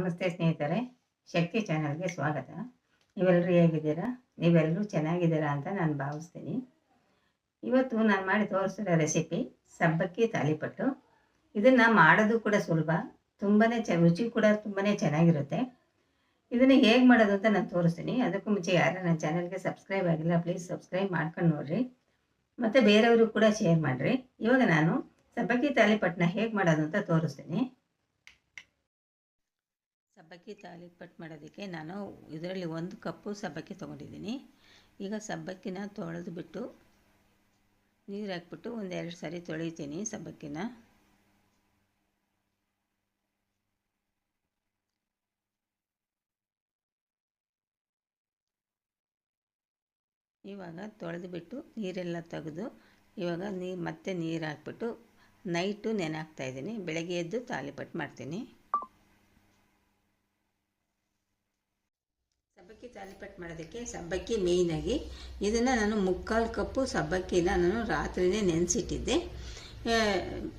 ನಮಸ್ತೆ ಸ್ನೇಹಿತರೆ, ಶಕ್ತಿ ಚಾನಲ್ಗೆ ಸ್ವಾಗತ. ನೀವೆಲ್ಲರೂ ಹೇಗಿದ್ದೀರಾ? ನೀವೆಲ್ಲರೂ ಚೆನ್ನಾಗಿದ್ದೀರಾ ಅಂತ ನಾನು ಭಾವಿಸ್ತೀನಿ. ಇವತ್ತು ನಾನು ಮಾಡಿ ತೋರಿಸಿರೋ ರೆಸಿಪಿ ಸಬ್ಬಕ್ಕಿ ತಾಲಿಪಟ್ಟು. ಇದನ್ನು ಮಾಡೋದು ಕೂಡ ಸುಲಭ ತುಂಬಾ ಚ, ರುಚಿ ಕೂಡ ತುಂಬಾ ಚೆನ್ನಾಗಿರುತ್ತೆ. ಇದನ್ನು ಹೇಗೆ ಮಾಡೋದು ಅಂತ ನಾನು ತೋರಿಸ್ತೀನಿ. ಅದಕ್ಕೂ ಮುಂಚೆ ಯಾರೂ ನನ್ನ ಚಾನಲ್ಗೆ ಸಬ್ಸ್ಕ್ರೈಬ್ ಆಗಿಲ್ಲ, ಪ್ಲೀಸ್ ಸಬ್ಸ್ಕ್ರೈಬ್ ಮಾಡ್ಕೊಂಡು ನೋಡಿರಿ. ಮತ್ತು ಬೇರೆಯವರು ಕೂಡ ಶೇರ್ ಮಾಡಿರಿ. ಇವಾಗ ನಾನು ಸಬ್ಬಕ್ಕಿ ತಾಲಿಪಟ್ಟನ್ನ ಹೇಗೆ ಮಾಡೋದು ಅಂತ ತೋರಿಸ್ತೀನಿ. ಸಬ್ಬಕ್ಕಿ ತಾಲಿಪಟ್ಟು ಮಾಡೋದಕ್ಕೆ ನಾನು ಇದರಲ್ಲಿ ಒಂದು ಕಪ್ಪು ಸಬ್ಬಕ್ಕಿ ತೊಗೊಂಡಿದ್ದೀನಿ. ಈಗ ಸಬ್ಬಕ್ಕಿನ ತೊಳೆದು ಬಿಟ್ಟು ನೀರು ಹಾಕ್ಬಿಟ್ಟು ಒಂದೆರಡು ಸಾರಿ ತೊಳಿತೀನಿ ಸಬ್ಬಕ್ಕಿನ. ಇವಾಗ ತೊಳೆದು ಬಿಟ್ಟು ನೀರೆಲ್ಲ ತೆಗೆದು ಇವಾಗ ನೀ ಮತ್ತೆ ನೀರು ಹಾಕ್ಬಿಟ್ಟು ನೈಟು ನೆನೆ ಹಾಕ್ತಾಯಿದ್ದೀನಿ ಬೆಳಗ್ಗೆ ಎದ್ದು ತಾಲಿಪಟ್ಟು ಮಾಡ್ತೀನಿ. ತಾಲಿಪಟ್ಟು ಮಾಡೋದಕ್ಕೆ ಸಬ್ಬಕ್ಕಿ ಮೇಯ್ನಾಗಿ ಇದನ್ನು ನಾನು ಮುಕ್ಕಾಲು ಕಪ್ಪು ಸಬ್ಬಕ್ಕಿನ ನಾನು ರಾತ್ರಿನೇ ನೆನೆಸಿಟ್ಟಿದ್ದೆ.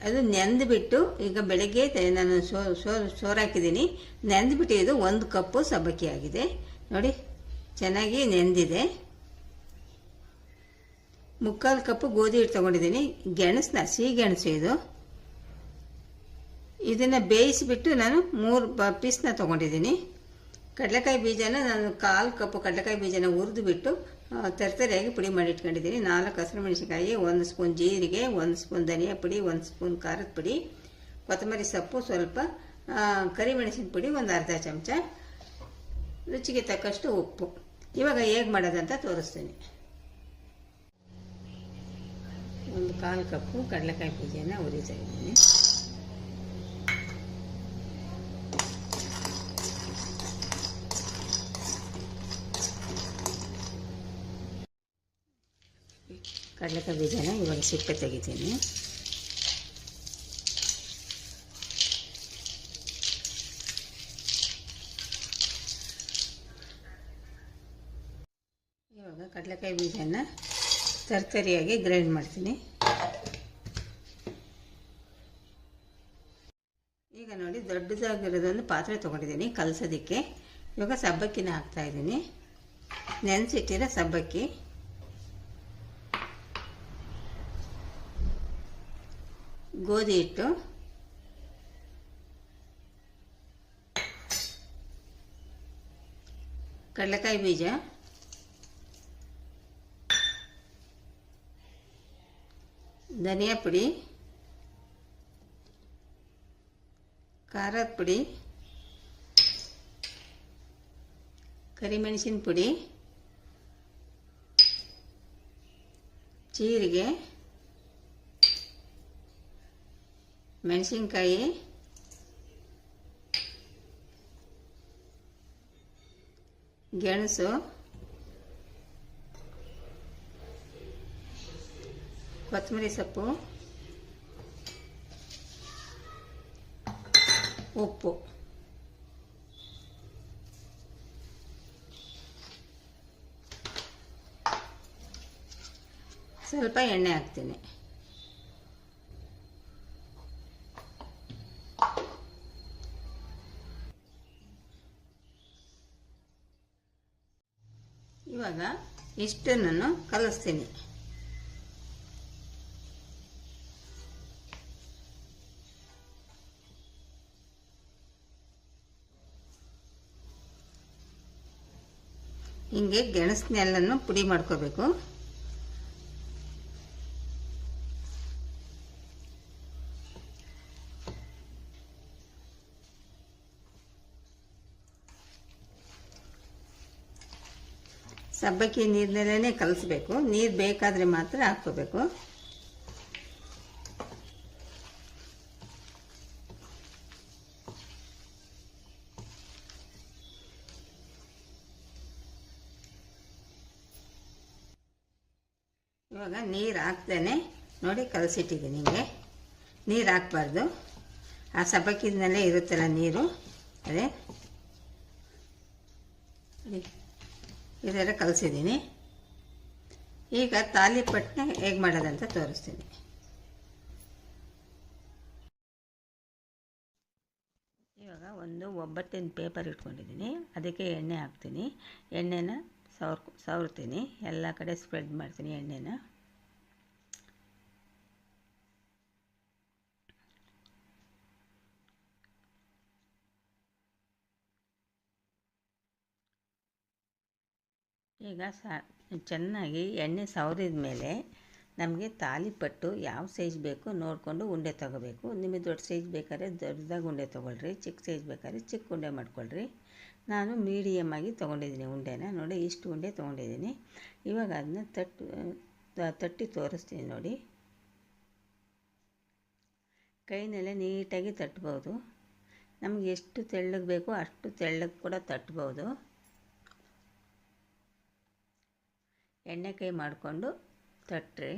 ಅದು ನೆಂದುಬಿಟ್ಟು ಈಗ ಬೆಳಗ್ಗೆ ನಾನು ಸೋ ಸೋ, ಸೋರಾಕಿದ್ದೀನಿ. ನೆಂದುಬಿಟ್ಟು ಇದು ಒಂದು ಕಪ್ಪು ಸಬ್ಬಕ್ಕಿ ಆಗಿದೆ. ನೋಡಿ, ಚೆನ್ನಾಗಿ ನೆಂದಿದೆ. ಮುಕ್ಕಾಲು ಕಪ್ಪು ಗೋಧಿ ಹಿಟ್ಟು ತೊಗೊಂಡಿದ್ದೀನಿ. ಗೆಣಸನ್ನ ಸಿಹಿ ಗೆಣಸು ಇದು. ಇದನ್ನು ಬೇಯಿಸಿಬಿಟ್ಟು ನಾನು ಮೂರು ಪೀಸ್ನ ತೊಗೊಂಡಿದ್ದೀನಿ. ಕಡಲೆಕಾಯಿ ಬೀಜನ ನಾನು ಕಾಲು ಕಪ್ಪು ಕಡಲೆಕಾಯಿ ಬೀಜನ ಹುರಿದು ಬಿಟ್ಟು ತರ್ತರಿಯಾಗಿ ಪುಡಿ ಮಾಡಿ ಇಟ್ಕೊಂಡಿದ್ದೀನಿ. ನಾಲ್ಕು ಹಸಿರು ಮೆಣಸಿನಕಾಯಿ, ಒಂದು ಸ್ಪೂನ್ ಜೀರಿಗೆ, ಒಂದು ಸ್ಪೂನ್ ಧನಿಯಾ ಪುಡಿ, ಒಂದು ಸ್ಪೂನ್ ಖಾರದ ಪುಡಿ, ಕೊತ್ತಂಬರಿ ಸೊಪ್ಪು ಸ್ವಲ್ಪ ಕರಿಮೆಣಸಿನ ಪುಡಿ, ಒಂದು ಅರ್ಧ ಚಮಚ, ರುಚಿಗೆ ತಕ್ಕಷ್ಟು ಉಪ್ಪು. ಇವಾಗ ಹೇಗೆ ಮಾಡೋದಂತ ತೋರಿಸ್ತೀನಿ. ಒಂದು ಕಾಲು ಕಪ್ಪು ಕಡಲೆಕಾಯಿ ಬೀಜನ ಉರಿತಾ ಇದ್ದೀನಿ. ಕಡಲೆಕಾಯಿ ಬೀಜನ ಇವಾಗ ಸಿಪ್ಪೆ ತೆಗಿತೀನಿ. ಇವಾಗ ಕಡಲೆಕಾಯಿ ಬೀಜನ ತರ್ತರಿಯಾಗಿ ಗ್ರೈಂಡ್ ಮಾಡ್ತೀನಿ. ಈಗ ನೋಡಿ ದೊಡ್ಡದಾಗಿರೋದೊಂದು ಪಾತ್ರೆ ತೊಗೊಂಡಿದ್ದೀನಿ ಕಲಸೋದಕ್ಕೆ. ಇವಾಗ ಸಬ್ಬಕ್ಕಿನ ಹಾಕ್ತಾಯಿದ್ದೀನಿ ನೆನೆಸಿಟ್ಟಿರೋ ಸಬ್ಬಕ್ಕಿ. ಗೋಧಿ ಹಿಟ್ಟು. ಕಡಲೆಕಾಯಿ ಬೀಜ. ಧನಿಯಾ ಪುಡಿ. ಖಾರದ ಪುಡಿ. ಕರಿಮೆಣಸಿನ ಪುಡಿ. ಜೀರಿಗೆ. ಮೆಣಸಿನ್ಕಾಯಿ. ಗೆಣಸು. ಕೊತ್ತಂಬರಿ ಸೊಪ್ಪು. ಉಪ್ಪು. ಸ್ವಲ್ಪ ಎಣ್ಣೆ ಹಾಕ್ತೀನಿ. ಇವಾಗ ಇಷ್ಟನ್ನು ಕಲಿಸ್ತೀನಿ. ಹಿಂಗೆ ಗೆಣಸನ್ನೆಲ್ಲನೂ ಪುಡಿ ಮಾಡ್ಕೋಬೇಕು. ಸಬ್ಬಕ್ಕಿ ನೀರಿನಲ್ಲೇ ಕಲಿಸ್ಬೇಕು. ನೀರು ಬೇಕಾದರೆ ಮಾತ್ರ ಹಾಕ್ಕೋಬೇಕು. ಇವಾಗ ನೀರು ಹಾಕ್ತೇನೆ ನೋಡಿ ಕಲಸಿಟ್ಟಿದ್ದೀನಿ ನಿಮಗೆ. ನೀರು ಹಾಕ್ಬಾರ್ದು. ಆ ಸಬ್ಬಕ್ಕಿನಲ್ಲೇ ಇರುತ್ತಲ್ಲ ನೀರು. ಅದೇ. ಇದೆಲ್ಲ ಕಲಿಸಿದ್ದೀನಿ. ಈಗ ತಾಲಿಪಟ್ಟನ್ನ ಹೇಗೆ ಮಾಡೋದಂತ ತೋರಿಸ್ತೀನಿ. ಇವಾಗ ಒಂದು ಒಬ್ಬಟ್ಟಿನ ಪೇಪರ್ ಇಟ್ಕೊಂಡಿದ್ದೀನಿ. ಅದಕ್ಕೆ ಎಣ್ಣೆ ಹಾಕ್ತೀನಿ. ಎಣ್ಣೆನ ಸವರ್ ಸವ್ರ್ತೀನಿ. ಎಲ್ಲ ಕಡೆ ಸ್ಪ್ರೆಡ್ ಮಾಡ್ತೀನಿ ಎಣ್ಣೆನ. ಈಗ ಸ ಚೆನ್ನಾಗಿ ಎಣ್ಣೆ ಸವರಿದ ಮೇಲೆ ನಮಗೆ ತಾಲಿಪಟ್ಟು ಯಾವ ಸೈಜ್ ಬೇಕು ನೋಡಿಕೊಂಡು ಉಂಡೆ ತೊಗೋಬೇಕು. ನಿಮಗೆ ದೊಡ್ಡ ಸೈಜ್ ಬೇಕಾದ್ರೆ ದೊಡ್ಡದಾಗಿ ಉಂಡೆ ತೊಗೊಳ್ರಿ, ಚಿಕ್ಕ ಸೈಜ್ ಬೇಕಾದ್ರೆ ಚಿಕ್ಕ ಉಂಡೆ ಮಾಡ್ಕೊಳ್ರಿ. ನಾನು ಮೀಡಿಯಮ್ ಆಗಿ ತೊಗೊಂಡಿದ್ದೀನಿ ಉಂಡೆನ, ನೋಡಿ ಇಷ್ಟು ಉಂಡೆ ತೊಗೊಂಡಿದ್ದೀನಿ. ಇವಾಗ ಅದನ್ನ ತಟ್ಟು ತಟ್ಟಿ ತೋರಿಸ್ತೀನಿ ನೋಡಿ. ಕೈನಲ್ಲೇ ನೀಟಾಗಿ ತಟ್ಬೋದು. ನಮಗೆ ಎಷ್ಟು ತೆಳ್ಳಗೆ ಬೇಕೋ ಅಷ್ಟು ತೆಳ್ಳಗೆ ಕೂಡ ತಟ್ಬೋದು. ಎಣ್ಣೆ ಕೈ ಮಾಡಿಕೊಂಡು ತಟ್ಟ್ರಿ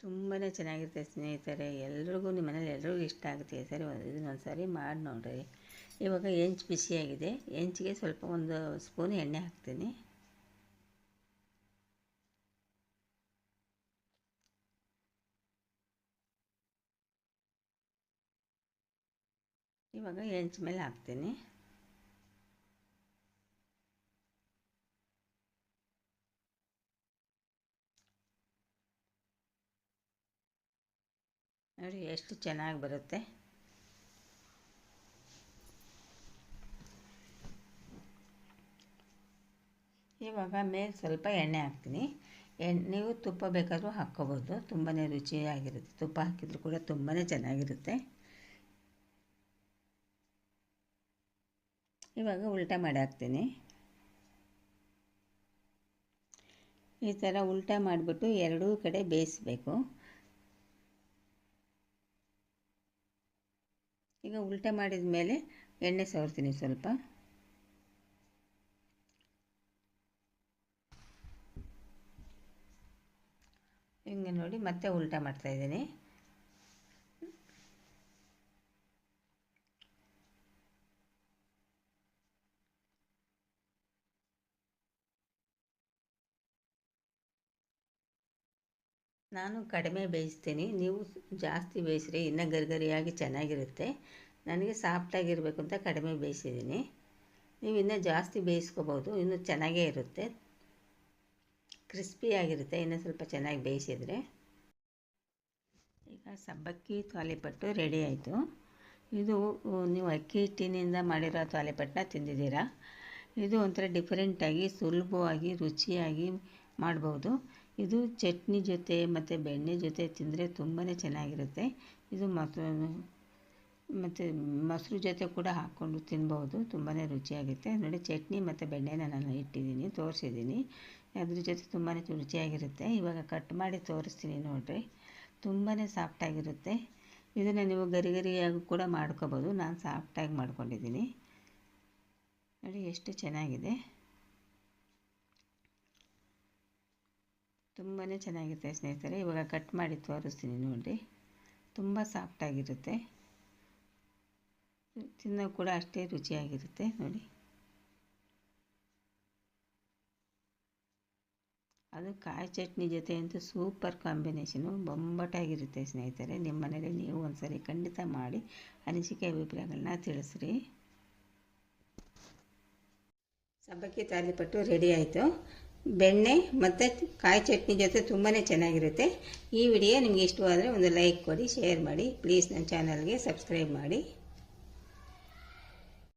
ತುಂಬಾ ಚೆನ್ನಾಗಿರುತ್ತೆ ಸ್ನೇಹಿತರೆ, ಎಲ್ರಿಗೂ ನಿಮ್ಮ ಮನೇಲಿ ಎಲ್ರಿಗೂ ಇಷ್ಟ ಆಗುತ್ತೆ ಸರಿ ಇದನ್ನೊಂದು ಸಾರಿ ಮಾಡಿ ನೋಡಿರಿ. ಇವಾಗ ಹೆಂಚು ಬಿಸಿಯಾಗಿದೆ. ಹೆಂಚಿಗೆ ಸ್ವಲ್ಪ ಒಂದು ಸ್ಪೂನ್ ಎಣ್ಣೆ ಹಾಕ್ತೀನಿ. ಇವಾಗ ಹೆಂಚು ಮೇಲೆ ಹಾಕ್ತೀನಿ. ನೋಡಿ ಎಷ್ಟು ಚೆನ್ನಾಗಿ ಬರುತ್ತೆ. ಇವಾಗ ಮೇಲೆ ಸ್ವಲ್ಪ ಎಣ್ಣೆ ಹಾಕ್ತೀನಿ. ಎಣ್ಣೆ ನೀವು ತುಪ್ಪ ಬೇಕಾದರೂ ಹಾಕ್ಕೋಬೋದು. ತುಂಬಾ ರುಚಿಯಾಗಿರುತ್ತೆ. ತುಪ್ಪ ಹಾಕಿದರೂ ಕೂಡ ತುಂಬಾ ಚೆನ್ನಾಗಿರುತ್ತೆ. ಇವಾಗ ಉಲ್ಟಾ ಮಾಡಿ ಹಾಕ್ತೀನಿ. ಈ ಥರ ಉಲ್ಟಾ ಮಾಡಿಬಿಟ್ಟು ಎರಡೂ ಕಡೆ ಬೇಯಿಸಬೇಕು. ಈಗ ಉಲ್ಟಾ ಮಾಡಿದ ಮೇಲೆ ಎಣ್ಣೆ ಸವರ್ತೀನಿ ಸ್ವಲ್ಪ. ಹಿಂಗೆ ನೋಡಿ ಮತ್ತೆ ಉಲ್ಟಾ ಮಾಡ್ತಾಯಿದ್ದೀನಿ ನಾನು ಕಡಿಮೆ ಬೇಯಿಸ್ತೀನಿ. ನೀವು ಜಾಸ್ತಿ ಬೇಯಿಸ್ರಿ ಇನ್ನೂ ಗರಿಗರಿಯಾಗಿ ಚೆನ್ನಾಗಿರುತ್ತೆ. ನನಗೆ ಸಾಫ್ಟಾಗಿರಬೇಕು ಅಂತ ಕಡಿಮೆ ಬೇಯಿಸಿದ್ದೀನಿ. ನೀವು ಇನ್ನೂ ಜಾಸ್ತಿ ಬೇಯಿಸ್ಕೋಬೋದು. ಇನ್ನೂ ಚೆನ್ನಾಗೇ ಇರುತ್ತೆ. ಕ್ರಿಸ್ಪಿಯಾಗಿರುತ್ತೆ. ಇನ್ನೂ ಸ್ವಲ್ಪ ಚೆನ್ನಾಗಿ ಬೇಯಿಸಿದರೆ. ಈಗ ಸಬ್ಬಕ್ಕಿ ತಾಲಿಪಟ್ಟು ರೆಡಿ ಆಯಿತು. ಇದು, ನೀವು ಅಕ್ಕಿ ಹಿಟ್ಟಿನಿಂದ ಮಾಡಿರೋ ತಾಲಿಪಟ್ಟನ್ನ ತಿಂದಿದ್ದೀರಾ? ಇದು ಒಂಥರ ಡಿಫ್ರೆಂಟಾಗಿ ಸುಲಭವಾಗಿ, ರುಚಿಯಾಗಿ ಮಾಡ್ಬೋದು. ಇದು ಚಟ್ನಿ ಜೊತೆ ಮತ್ತು ಬೆಣ್ಣೆ ಜೊತೆ ತಿಂದರೆ ತುಂಬಾ ಚೆನ್ನಾಗಿರುತ್ತೆ. ಇದು ಮತ್ತು ಮತ್ತು ಮೊಸರು ಜೊತೆ ಕೂಡ ಹಾಕ್ಕೊಂಡು ತಿನ್ಬೋದು ತುಂಬಾ ರುಚಿಯಾಗುತ್ತೆ. ನೋಡಿ, ಚಟ್ನಿ ಮತ್ತು ಬೆಣ್ಣೆನ ನಾನು ಇಟ್ಟಿದ್ದೀನಿ, ತೋರಿಸಿದ್ದೀನಿ. ಅದ್ರ ಜೊತೆ ತುಂಬಾ ರುಚಿಯಾಗಿರುತ್ತೆ. ಇವಾಗ ಕಟ್ ಮಾಡಿ ತೋರಿಸ್ತೀನಿ ನೋಡಿರಿ. ತುಂಬಾ ಸಾಫ್ಟಾಗಿರುತ್ತೆ. ಇದನ್ನು ನೀವು ಗರಿ ಗರಿಯಾಗಿ ಕೂಡ ಮಾಡ್ಕೋಬೋದು ನಾನು ಸಾಫ್ಟಾಗಿ ಮಾಡ್ಕೊಂಡಿದ್ದೀನಿ. ನೋಡಿ, ಎಷ್ಟು ಚೆನ್ನಾಗಿದೆ. ತುಂಬಾ ಚೆನ್ನಾಗಿರುತ್ತೆ ಸ್ನೇಹಿತರೆ. ಇವಾಗ ಕಟ್ ಮಾಡಿ ತೋರಿಸ್ತೀನಿ ನೋಡಿ. ತುಂಬ ಸಾಫ್ಟಾಗಿರುತ್ತೆ ತಿನ್ನೋ ಕೂಡ ಅಷ್ಟೇ ರುಚಿಯಾಗಿರುತ್ತೆ ನೋಡಿ. ಅದು ಕಾಯಿ ಚಟ್ನಿ ಜೊತೆ ಅಂತೂ ಸೂಪರ್ ಕಾಂಬಿನೇಷನು. ಬೊಂಬಟಾಗಿರುತ್ತೆ ಸ್ನೇಹಿತರೆ. ನಿಮ್ಮ ಮನೇಲಿ ನೀವು ಒಂದ್ಸರಿ ಖಂಡಿತ ಮಾಡಿ ಅನಿಸಿಕೆ ಅಭಿಪ್ರಾಯಗಳನ್ನ ತಿಳಿಸ್ರಿ. ಸಬ್ಬಕ್ಕಿ ತಾಲಿಪಟ್ಟು ರೆಡಿ ಆಯಿತು. ಬೆಣ್ಣೆ ಮತ್ತು ಕಾಯಿ ಚಟ್ನಿ ಜೊತೆ ತುಂಬಾ ಚೆನ್ನಾಗಿರುತ್ತೆ. ಈ ವಿಡಿಯೋ ನಿಮಗೆ ಇಷ್ಟವಾದರೆ ಒಂದು ಲೈಕ್ ಕೊಡಿ, ಶೇರ್ ಮಾಡಿ. ಪ್ಲೀಸ್ ನನ್ನ ಚಾನಲ್ಗೆ ಸಬ್ಸ್ಕ್ರೈಬ್ ಮಾಡಿ.